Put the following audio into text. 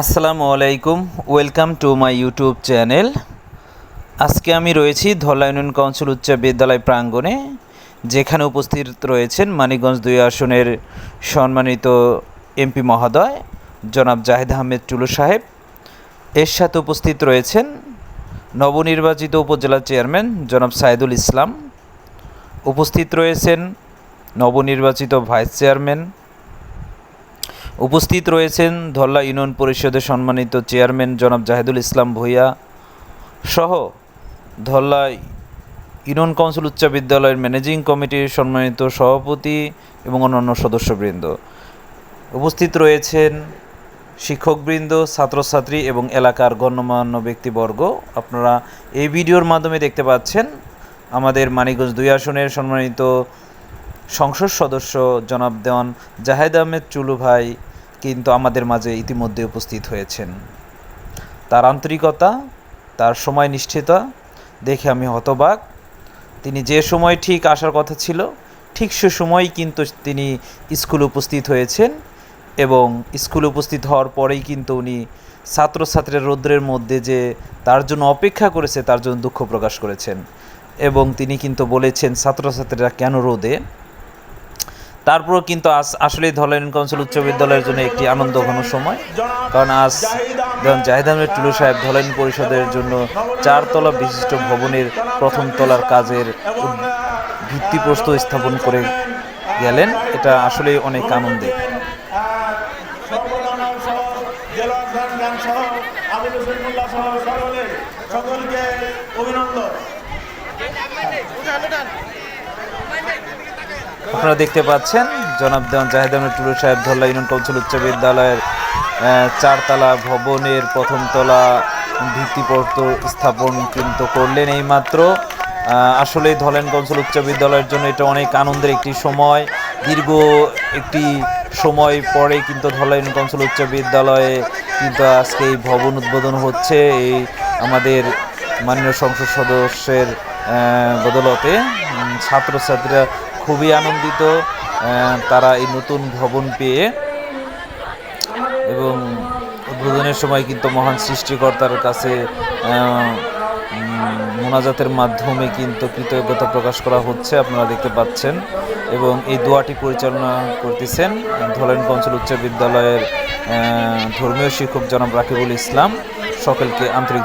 আসসালামু আলাইকুম, welcome to my YouTube channel. আজকে আমি রয়েছি ধলা ইউনিয়ন কাউন্সিল উচ্চ বিদ্যালয় প্রাঙ্গণে, যেখানে উপস্থিত রয়েছেন মানিকগঞ্জ দুই আসনের সম্মানিত এমপি মহোদয়, জনাব জাহেদ আহমেদ টুলু সাহেব। এর সাথে উপস্থিত রয়েছেন নবনির্বাচিত উপজেলা চেয়ারম্যান জনাব সাইদুল ইসলাম। উপস্থিত রয়েছেন নবনির্বাচিত ভাইস চেয়ারম্যান উপস্থিত রয়েছেন ধল্লা ইউনিয়ন পরিষদের সম্মানিত চেয়ারম্যান জনাব জাহিদুল ইসলাম ভূঁইয়া সহ ধল্লা ইউনিয়ন কাউন্সিল উচ্চ বিদ্যালয়ের ম্যানেজিং কমিটির সম্মানিত সভাপতি এবং অন্যান্য সদস্যবৃন্দ। উপস্থিত রয়েছেন শিক্ষকবৃন্দ, ছাত্রছাত্রী এবং এলাকার গণ্যমান্য ব্যক্তিবর্গ। আপনারা এই ভিডিওর মাধ্যমে দেখতে পাচ্ছেন আমাদের মানিকগঞ্জ দুই আসনের সম্মানিত সংসদ সদস্য জনাব দেওয়ান জাহেদ আহমেদ চুলু ভাই কিন্তু আমাদের মাঝে ইতিমধ্যে উপস্থিত হয়েছেন। তার আন্তরিকতা, তার সময় নিষ্ঠিতা দেখে আমি হতবাক। তিনি যে সময় ঠিক আসার কথা ছিল, ঠিক সে সময়ই কিন্তু তিনি স্কুলে উপস্থিত হয়েছেন এবং স্কুলে উপস্থিত হওয়ার পরেই কিন্তু উনি ছাত্রছাত্রীর রৌদ্রের মধ্যে যে তার জন্য অপেক্ষা করেছে, তার জন্য দুঃখ প্রকাশ করেছেন এবং তিনি কিন্তু বলেছেন, ছাত্রছাত্রীরা কেন রোদে? তারপরও কিন্তু আজ আসলে ধলাইন কাউন্সিল উচ্চ বিদ্যালয়ের জন্য একটি আনন্দ ঘন সময়। কারণ আজ যেমন জাহিদ আহমেদ টুলু সাহেব ধলাইন পরিষদের জন্য চারতলা বিশিষ্ট ভবনের প্রথম তলার কাজের ভিত্তিপ্রস্তর স্থাপন করে গেলেন। এটা আসলে অনেক আনন্দের। সহ জেলার গান গান সহ আবুল হোসেন মোল্লা সহ সকলে সকলকে অভিনন্দন আপনারা দেখতে পাচ্ছেন জনাব দেওয়ান জাহেদ আহমেদ টুলু সাহেব ধল্লা ইউনিয়ন কাউন্সিল উচ্চ বিদ্যালয়ের চারতলা ভবনের প্রথম তলা ভিত্তিপ্রস্তর স্থাপন কিন্তু করলেন এইমাত্র। আহ, আসলে ধলেন কাউন্সিল উচ্চ বিদ্যালয়ের জন্য এটা অনেক আনন্দের একটি সময়। দীর্ঘ একটি সময় পরে কিন্তু ধলা কৌশল উচ্চ বিদ্যালয়ে কিন্তু আজকে এই ভবন উদ্বোধন হচ্ছে। এই আমাদের মাননীয় সংসদ সদস্যের বদলতে ছাত্রছাত্রীরা খুবই আনন্দিত তারা এই নতুন ভবন পেয়ে এবং উদ্বোধনের সময় কিন্তু মহান সৃষ্টিকর্তার কাছে মোনাজাতের মাধ্যমে কিন্তু কৃতজ্ঞতা প্রকাশ করা হচ্ছে, আপনারা দেখতে পাচ্ছেন। এবং এই দোয়াটি পরিচালনা করতেছেন ধলেন কাউন্সিল উচ্চ বিদ্যালয়ের ধর্মীয় শিক্ষক জনাব রাকিবুল ইসলাম। সকলকে আন্তরিক